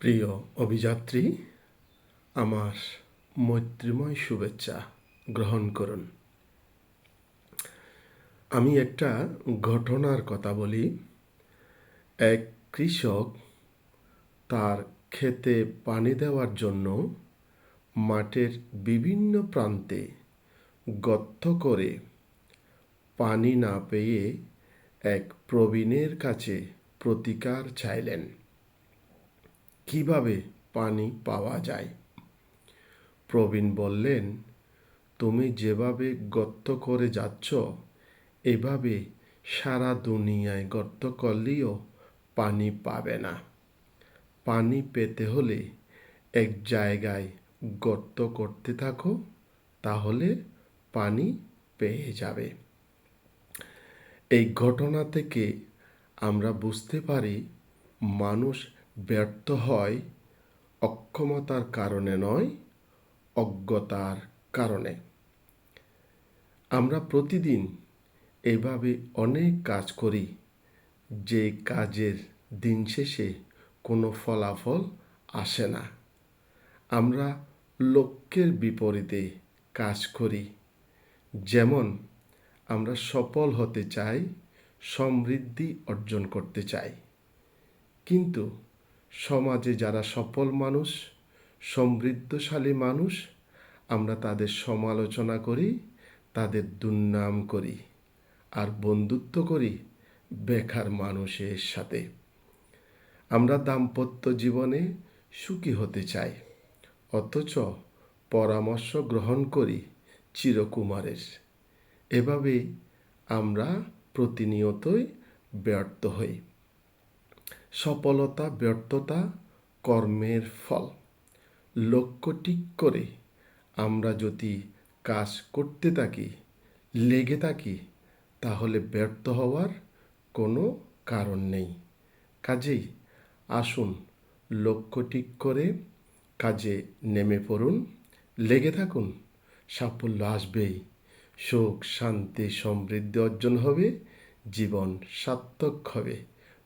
প্রিয় অভিযাত্রী, আমার মৈত্রীময় শুভেচ্ছা গ্রহণ করুন। আমি একটা ঘটনার কথা বলি। এক কৃষক তার ক্ষেতে পানি দেওয়ার জন্য মাঠের বিভিন্ন প্রান্তে গর্ত করে পানি না পেয়ে এক প্রবীণের কাছে প্রতিকার চাইলেন। কীভাবে পানি পাওয়া যায়? প্রবীণ বললেন, তুমি যেভাবে গর্ত করে যাচ্ছ, এভাবে সারা দুনিয়ায় গর্ত করলেও পানি পাবে না। পানি পেতে হলে এক জায়গায় গর্ত করতে থাকো, তাহলে পানি পেয়ে যাবে। এই ঘটনা থেকে আমরা বুঝতে পারি, মানুষ ব্যর্থ হয় অক্ষমতার কারণে নয়, অজ্ঞতার কারণে। আমরা প্রতিদিন এভাবে অনেক কাজ করি, যে কাজের দিন শেষে কোনো ফলাফল আসে না। আমরা লক্ষ্যের বিপরীতে কাজ করি, যেমন আমরা সফল হতে চাই, সমৃদ্ধি অর্জন করতে চাই। কিন্তু সমাজে যারা সফল মানুষ, সমৃদ্ধশালী মানুষ, আমরা তাদের সমালোচনা করি, তাদের দুর্নাম করি আর বন্ধুত্ব করি বেকার মানুষের সাথে। আমরা দাম্পত্য জীবনে সুখী হতে চাই, অথচ পরামর্শ গ্রহণ করি চিরকুমারের। এভাবে আমরা প্রতিনিয়তই ব্যর্থ হই। সফলতা, ব্যর্থতা, কর্মের ফল। লক্ষ্য ঠিক করে আমরা যদি কাজ করতে থাকি, লেগে থাকি, তাহলে ব্যর্থ হওয়ার কোনো কারণ নেই। কাজেই আসুন, লক্ষ্য ঠিক করে কাজে নেমে পড়ুন, লেগে থাকুন, সাফল্য আসবেই। সুখ, শান্তি, সমৃদ্ধি অর্জন হবে, জীবন সার্থক হবে।